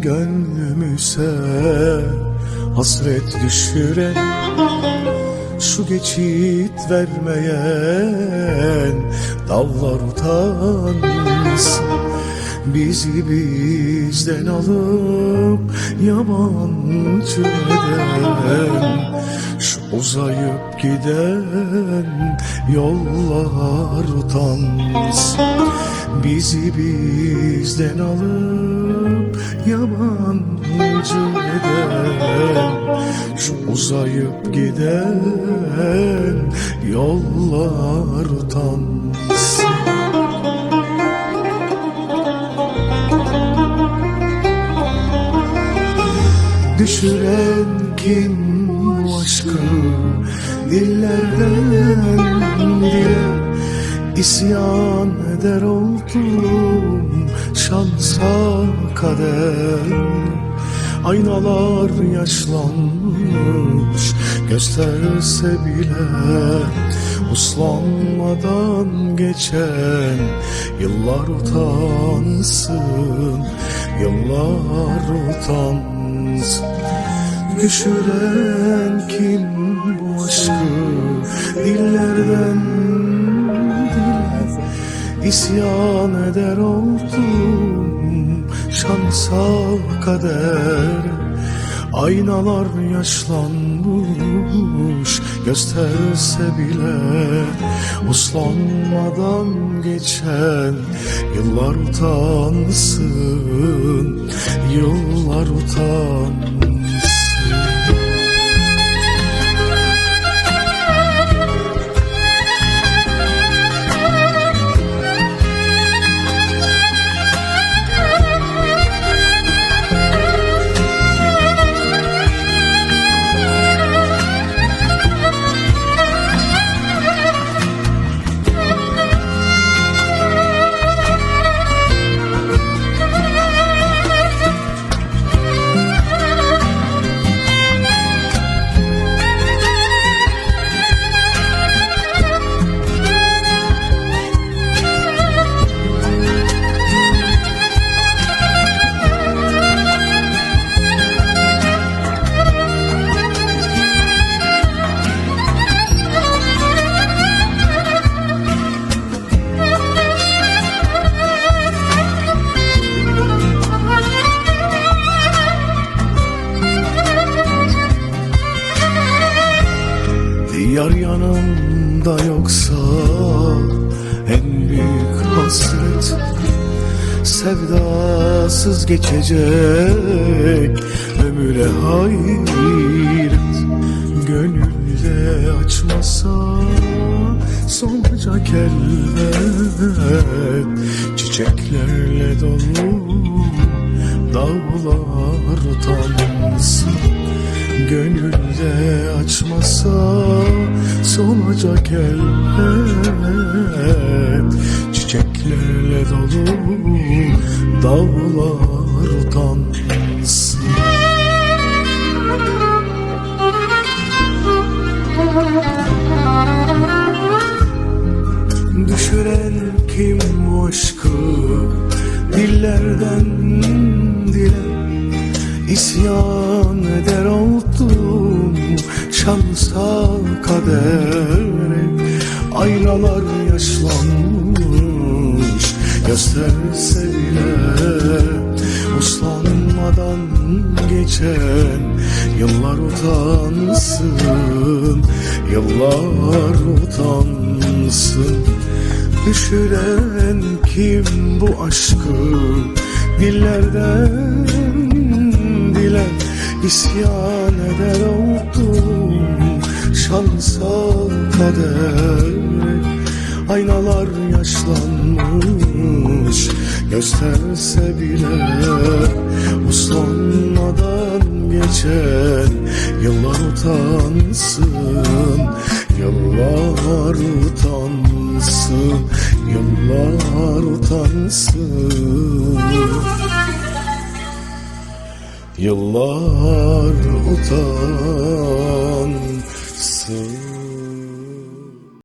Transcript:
gönlümüze hasret düşüren şu geçit vermeyen dallar utansın. Bizi bizden alıp yabancı eden Şu uzayıp giden yollar utansın. Bizi bizden alıp yabancı eden Şu uzayıp giden yollar utansın Düşüren kim bu aşkı dillerden dile isyan eder oldum şansa kader. Aynalar yaşlanmış gösterse bile Uslanmadan geçen yıllar utansın Yıllar utansın. Düşüren kim bu aşkı dillerden İsyan eder oldum şansa kader. Aynalar yaşlanmış gösterse bile Uslanmadan geçen yıllar utansın Yıllar utansın yanımda yoksa en büyük hasret Sevdasız geçecek. Ömüre hayret Gönülde açmasa solacak elbet Çiçeklerle dolu dağlar utansın Gönülde açmasa solacak elbet. Çiçeklerle dolu dağlar utansın Düşüren kim bu aşkı dillerden İsyan eder oldum şansa kadere. Aynalar yaşlanmış gösterse bile Uslanmadan geçen yıllar utansın Yıllar utansın. Düşüren kim bu aşkı dillerden dile isyan eder oldum şansal kader. Aynalar yaşlanmış gösterse bile Uslanmadan geçen yıllar utansın Yıllar utansın Yıllar utansın Yıllar utansın